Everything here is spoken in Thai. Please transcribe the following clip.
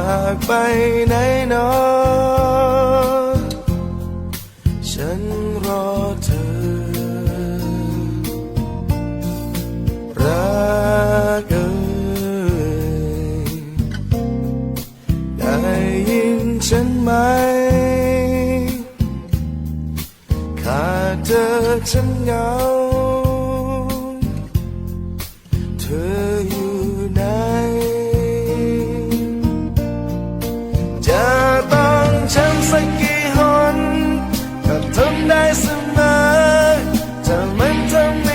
ากไปไหนนอฉันรอเธอ รักเอ่ยได้ยินฉันไหม ขาดเธอฉันเหงา don't